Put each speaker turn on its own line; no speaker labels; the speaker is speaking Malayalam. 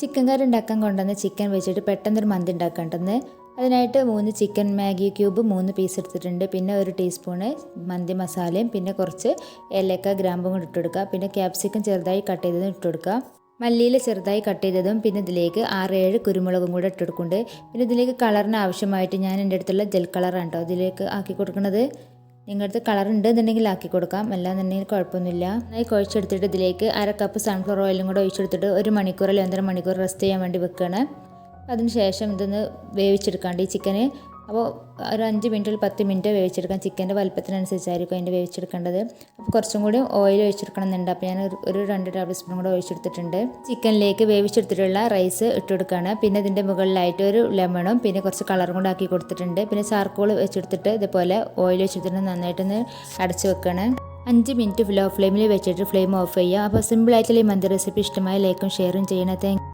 ചിക്കൻ കറി ഉണ്ടാക്കാൻ കൊണ്ടുവന്ന ചിക്കൻ വെച്ചിട്ട് പെട്ടെന്നൊരു മന്തി ഉണ്ടാക്കേണ്ടത് അതിനായിട്ട് മൂന്ന് ചിക്കൻ മാഗി ക്യൂബ് മൂന്ന് പീസ് എടുത്തിട്ടുണ്ട്. പിന്നെ ഒരു ടീസ്പൂണ് മന്തി മസാലയും പിന്നെ കുറച്ച് ഏലക്ക ഗ്രാമ്പും കൂടി ഇട്ട് കൊടുക്കുക. പിന്നെ ക്യാപ്സിക്കം ചെറുതായി കട്ട് ചെയ്തതും ഇട്ട് കൊടുക്കുക. മല്ലിയിൽ ചെറുതായി കട്ട് ചെയ്തതും പിന്നെ ഇതിലേക്ക് ആറ് ഏഴ് കുരുമുളകും കൂടെ ഇട്ട് കൊടുക്കുന്നുണ്ട്. പിന്നെ ഇതിലേക്ക് കളറിന് ആവശ്യമായിട്ട് ഞാൻ എന്റെ അടുത്തുള്ള ജെൽ കളറാണ് കേട്ടോ ഇതിലേക്ക് ആക്കി കൊടുക്കുന്നത്. നിങ്ങളുടെ അടുത്ത് കളർ ഉണ്ട് എന്നുണ്ടെങ്കിൽ ആക്കി കൊടുക്കാം. അല്ലാന്നുണ്ടെങ്കിൽ കുഴപ്പമൊന്നുമില്ല. നന്നായി കുഴച്ചെടുത്തിട്ട് ഇതിലേക്ക് അര കപ്പ് സൺഫ്ലവർ ഓയിലും കൂടെ ഒഴിച്ചെടുത്തിട്ട് ഒരു മണിക്കൂർ അല്ലെങ്കിൽ ഒന്നര മണിക്കൂർ റെസ്റ്റ് ചെയ്യാൻ വേണ്ടി വെക്കുകയാണ് അതിനുശേഷം ഇതൊന്ന് വേവിച്ചെടുക്കാണ്ട് ഈ ചിക്കന് അപ്പോൾ ഒരു അഞ്ച് മിനിറ്റ് ഒരു പത്ത് മിനിറ്റ് വേവിച്ചെടുക്കാം. ചിക്കന്റെ വലുപ്പത്തിനനുസരിച്ചായിരിക്കും അതിന്റെ വേവിച്ചെടുക്കേണ്ടത്. അപ്പോൾ കുറച്ചും കൂടി ഓയിൽ ഒഴിച്ചെടുക്കണം എന്നുണ്ട് അപ്പോൾ ഞാൻ ഒരു- രണ്ട് ടേബിൾ സ്പൂൺ കൂടെ ഒഴിച്ചെടുത്തിട്ടുണ്ട്. ചിക്കനിലേക്ക് വേവിച്ചെടുത്തിട്ടുള്ള റൈസ് ഇട്ട് കൊടുക്കുകയാണ്. പിന്നെ ഇതിന്റെ മുകളിലായിട്ട് ഒരു ലെമണും പിന്നെ കുറച്ച് കളറും കൂടെ ആക്കി കൊടുത്തിട്ടുണ്ട്. പിന്നെ ചാർക്കോൾ വെച്ചെടുത്തിട്ട് ഇതുപോലെ ഓയിൽ വെച്ചെടുത്തിട്ട് നന്നായിട്ടൊന്ന് അടച്ച് വെക്കണം അഞ്ച് മിനിറ്റ് ലോ ഫ്ലെയിമിൽ വെച്ചിട്ട് ഫ്ലെയിം ഓഫ് ചെയ്യുക. അപ്പോൾ സിമ്പിളായിട്ടുള്ള ഈ മന്തി റെസിപ്പി ഇഷ്ടമായ ലൈക്കും ഷെയറും ചെയ്യണേ.